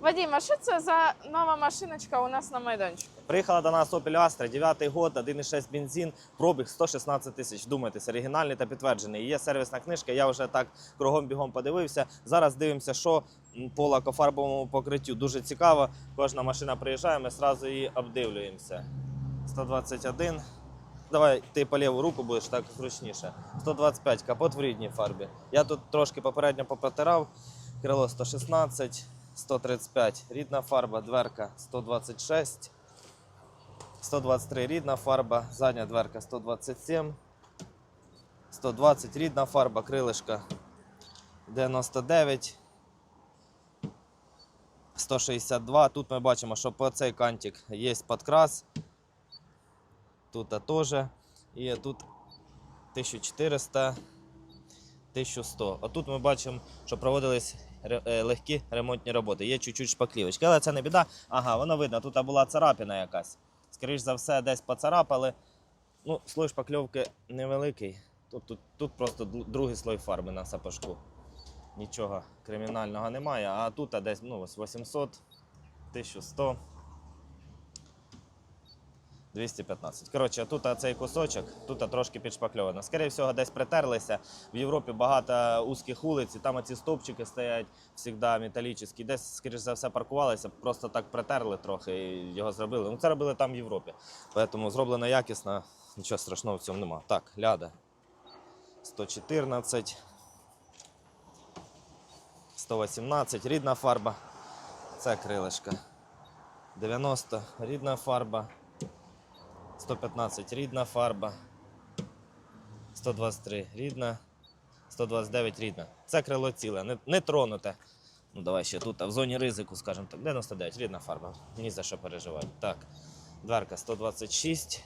Вадим, а що це за нова машиночка у нас на майданчику? Приїхала до нас Opel Astra, 9 год, 1,6 бензин, пробіг 116 тисяч. Думайтесь, оригінальний та підтверджений. Є сервісна книжка, я вже так кругом бігом подивився. Зараз дивимося, що по лакофарбовому покриттю. Дуже цікаво. Кожна машина приїжджає, ми одразу її обдивлюємося. 121. Давай ти по ліву руку будеш так зручніше. 125 капот в рідній фарбі. Я тут трошки попередньо попротирав. Крило 116, 135 рідна фарба, дверка 126. 123 рідна фарба, задня дверка 127, 120 рідна фарба, крилишка 99, 162. Тут ми бачимо, що по цей кантик є подкрас. Тут теж. І тут 1400, 1100. А тут ми бачимо, що проводились легкі ремонтні роботи. Є чуть-чуть шпаклівочки, але це не біда. Ага, воно видно, тут була царапіна якась. Скоріше за все, десь поцарапали. Ну, слой шпакльовки невеликий. Тут, тут, тут просто другий слой фарби на сапожку. Нічого кримінального немає, а тут десь ну, 800, 1100. 215. Коротше, тут цей кусочок, тут трошки підшпакльовано. Скоріше всього, десь притерлися. В Європі багато узьких вулиць, і там ці стовпчики стоять завжди металічні. Десь, скоріш за все, паркувалися, просто так притерли трохи і його зробили. Ну, це робили там в Європі. Тому зроблено якісно, нічого страшного в цьому нема. Так, ляда. 114. 118. Рідна фарба. Це крилишка. 90. Рідна фарба. 115 рідна фарба, 123 рідна, 129 рідна. Це крило ціле, не, не тронуте. Ну, давай ще тут, а в зоні ризику, скажімо так, 99 рідна фарба. Ні за що переживати. Так, дверка 126,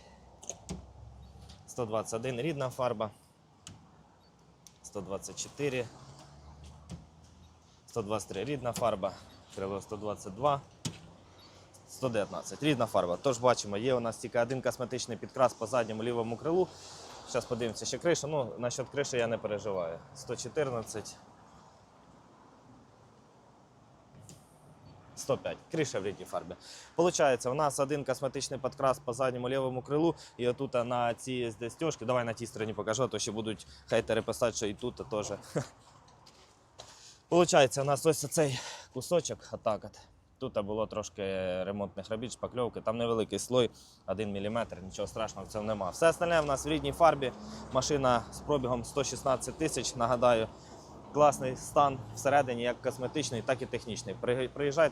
121 рідна фарба, 124, 123 рідна фарба, крило 122. 119. Рідна фарба. Тож бачимо, є у нас тільки один косметичний підкрас по задньому лівому крилу. Зараз подивимося ще криша. Ну, насчет криші я не переживаю. 114. 105. Криша в рідній фарбі. Получається, у нас один косметичний підкрас по задньому лівому крилу, і отут на цій стежки. Давай на тій стороні покажу, а то ще будуть хейтери писати, що і тут теж. Получається, у нас ось цей кусочок, отак от. Тут було трошки ремонтних робіт, шпакльовки, там невеликий слой, 1 мм, нічого страшного в цьому нема. Все остальне в нас в рідній фарбі. Машина з пробігом 116 тисяч, нагадаю. Класний стан всередині, як косметичний, так і технічний. Приїжджайте.